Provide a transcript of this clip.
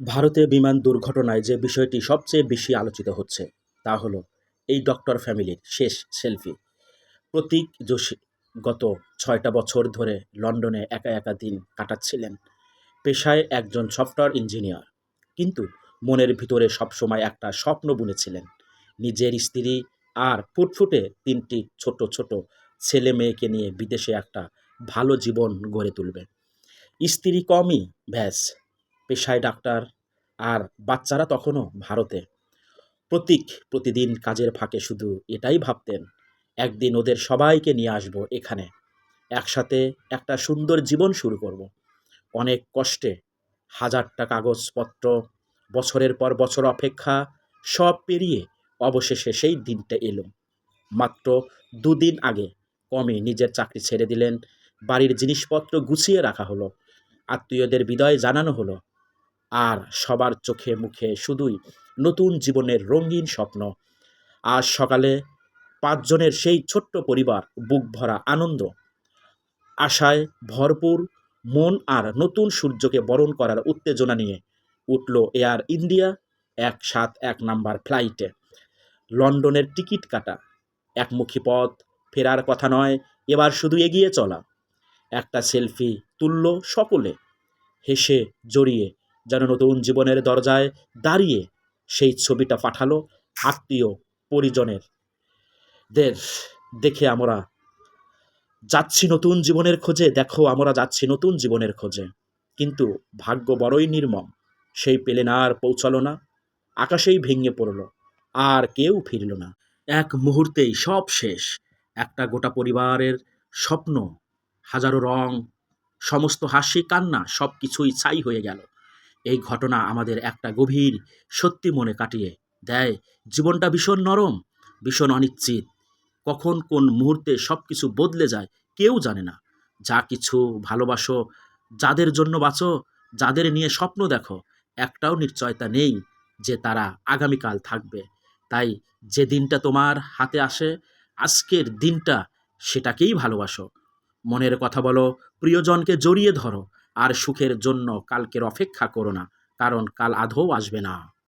ভারতে বিমান দুর্ঘটনায় যে বিষয়টি সবচেয়ে বেশি আলোচিত হচ্ছে, তা হলো এই ডক্টর ফ্যামিলির শেষ সেলফি। প্রতীক যোশী গত ছয়টা বছর ধরে লন্ডনে একা একা দিন কাটাচ্ছিলেন, পেশায় একজন সফটওয়্যার ইঞ্জিনিয়ার। কিন্তু মনের ভিতরে সবসময় একটা স্বপ্ন বুনেছিলেন, নিজের স্ত্রী আর ফুটফুটে তিনটি ছোট ছোট ছেলে মেয়েকে নিয়ে বিদেশে একটা ভালো জীবন গড়ে তুলবে। স্ত্রী কমই, ব্যাস। পেশায় ডাক্তার আর বাচ্চারা তখনও ভারতে। প্রতীক প্রতিদিন কাজের ফাঁকে শুধু এটাই ভাবতেন, একদিন ওদের সবাইকে নিয়ে আসব এখানে। একসাথে একটা সুন্দর জীবন শুরু করব। অনেক কষ্টে, হাজারটা কাগজপত্র, বছরের পর বছর অপেক্ষা, সব পেরিয়ে অবশেষে সেই দিনটা এলো। মাত্র দুদিন আগে কমে নিজের চাকরি ছেড়ে দিলেন, বাড়ির জিনিসপত্র গুছিয়ে রাখা হলো, আত্মীয়দের বিদায় জানানো হলো আর সবার চোখে মুখে শুধুই নতুন জীবনের রঙিন স্বপ্ন। আজ সকালে পাঁচজনের সেই ছোট্ট পরিবার, বুক ভরা আনন্দ, আশায় ভরপুর মন আর নতুন সূর্যকে বরণ করার উত্তেজনা নিয়ে উঠল এয়ার ইন্ডিয়া এক সাত এক নাম্বার ফ্লাইটে। লন্ডনের টিকিট কাটা, একমুখী পথ, ফেরার কথা নয়, এবার শুধু এগিয়ে চলা। একটা সেলফি তুলল সকলে, হেসে জড়িয়ে যেন নতুন জীবনের দরজায় দাঁড়িয়ে সেই ছবিটা পাঠালো আত্মীয় পরিজনের। দের, দেখে আমরা যাচ্ছি নতুন জীবনের খোঁজে, দেখো আমরা যাচ্ছি নতুন জীবনের খোঁজে। কিন্তু ভাগ্য বড়ই নির্মম, সেই পেলেন আর পৌঁছালো না, আকাশেই ভেঙে পড়ল, আর কেউ ফিরল না। এক মুহূর্তেই সব শেষ, একটা গোটা পরিবারের স্বপ্ন, হাজারো রং, সমস্ত হাসি কান্না সব কিছুই ছাই হয়ে গেল। এই ঘটনা আমাদের একটা গভীর সত্যি মনে কাটিয়ে দেয়। জীবনটা ভীষণ নরম, ভীষণ অনিশ্চিত। কখন কোন মুহূর্তে সব কিছু বদলে যায় কেউ জানে না। যা কিছু ভালোবাসো, যাদের জন্য বাঁচো, যাদের নিয়ে স্বপ্ন দেখো, একটাও নিশ্চয়তা নেই যে তারা আগামীকাল থাকবে। তাই যে দিনটা তোমার হাতে আসে, আজকের দিনটা সেটাকেই ভালোবাসো। মনের কথা বলো, প্রিয়জনকে জড়িয়ে ধরো আর সুখের জন্য কালকের অপেক্ষা করো না কারণ কাল আধও আসবে না।